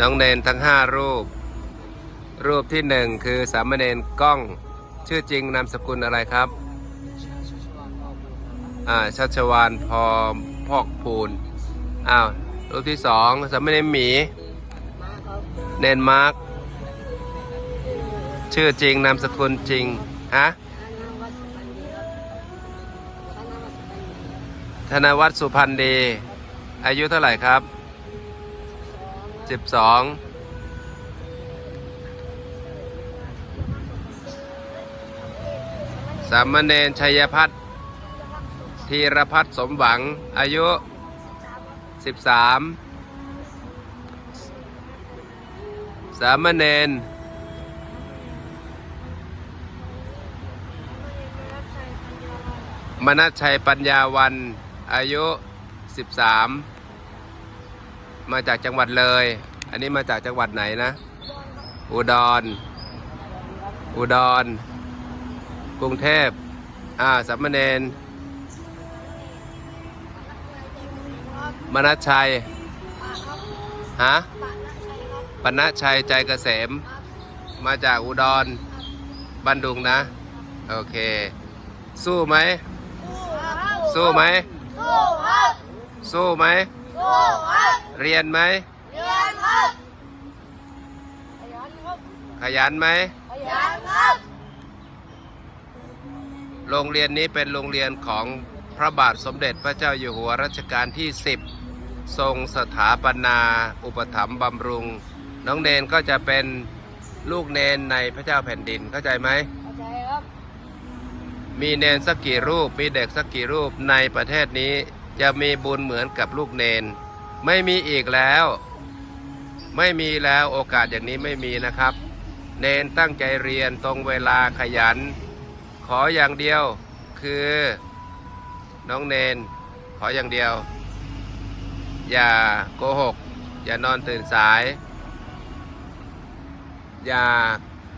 น้องเนนทั้งห้ารูป รูปที่หนึ่งคือสามเณรกล้อง ชื่อจริงนามสกุลอะไรครับอ่าชัชวานพอพอกพูนอ้าวรูปที่สองสามเณรหมี เนนมาร์กชื่อจริงนามสกุลจริงฮะธนวัฒน์สุพรรณดี อายุเท่าไหร่ครับ สองครับ12สามเณรชัยพัฒน์ธีรพัฒน์สมหวัง อายุ 13 สามเณรมนัชชัยปัญญาวัน อายุ 13 มาจากจังหวัดเลย อันนี้มาจากจังหวัดไหนนะ อุดร อุดร กรุงเทพ อ่าสามเณรมนัชชัย ฮะปณะชัยใจเกษม มาจากอุดร บันดุงนะ โอเค สู้ไหม สู้ไหม สู้ครับสู้ไหม เรียนไหม เรียนครับ ขยันครับ ขยันไหม ขยันครับ โรงเรียนนี้เป็นโรงเรียนของพระบาทสมเด็จพระเจ้าอยู่หัวรัชกาลที่ 10 ทรงสถาปนา อุปถัมภ์บำรุง น้องเนนก็จะเป็นลูกเนนในพระเจ้าแผ่นดินเข้าใจไหมเข้าใจครับ มีเนนสักกี่รูป มีเด็กสักกี่รูปในประเทศนี้ จะมีบุญเหมือนกับลูกเนน ไม่มีอีกแล้ว ไม่มีแล้วโอกาสอย่างนี้ไม่มีนะครับ เนนตั้งใจเรียนตรงเวลาขยัน ขออย่างเดียวคือ น้องเนน ขออย่างเดียว อย่าโกหก อย่านอนตื่นสาย อย่า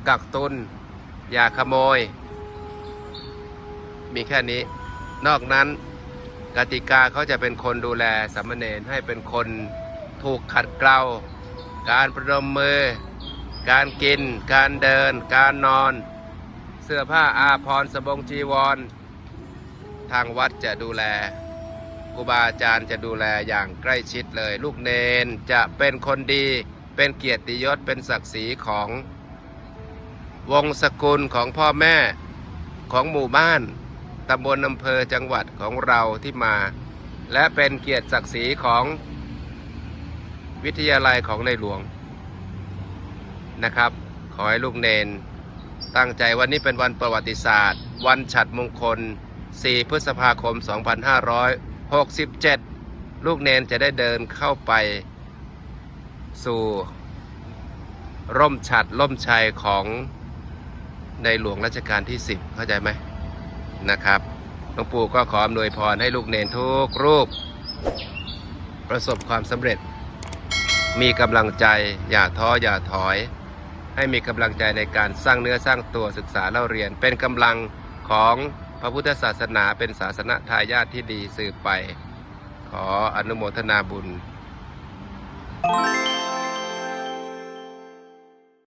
กักตุน อย่าขโมย มีแค่นี้ นอกนั้น กติกาเขาจะเป็นคนดูแลสามเณรให้เป็นคนถูกขัดเกลาการประนมมือ การกิน การเดิน การนอน เสื้อผ้าอาภรณ์สบงจีวร ทางวัดจะดูแลครูบาอาจารย์จะดูแลอย่างใกล้ชิดเลย ลูกเนนจะเป็นคนดีเป็นเกียรติยศเป็นศักดิ์ศรีของวงศกุลของพ่อแม่ของหมู่บ้าน ตำบลอำเภอจังหวัดของเราที่มา และเป็นเกียรติศักดิ์ศรีของวิทยาลัยของในหลวงนะครับ ขอให้ลูกเนน ตั้งใจวันนี้เป็นวันประวัติศาสตร์ วันฉัดมงคล 4 พฤษภาคม 2567 ลูกเนนจะได้เดินเข้าไป สู่ ร่มฉัดร่มชัยของในหลวงรัชกาลที่ 10 เข้าใจไหม นะครับหลวงปู่ก็ขออำนวยพรให้ลูกเนนทุกรูป ประสบความสำเร็จ มีกำลังใจอย่าท้ออย่าถอย ให้มีกำลังใจในการสร้างเนื้อสร้างตัวศึกษาเล่าเรียน เป็นกำลังของพระพุทธศาสนาเป็นศาสนาทายาทที่ดีสืบไป ขออนุโมทนาบุญ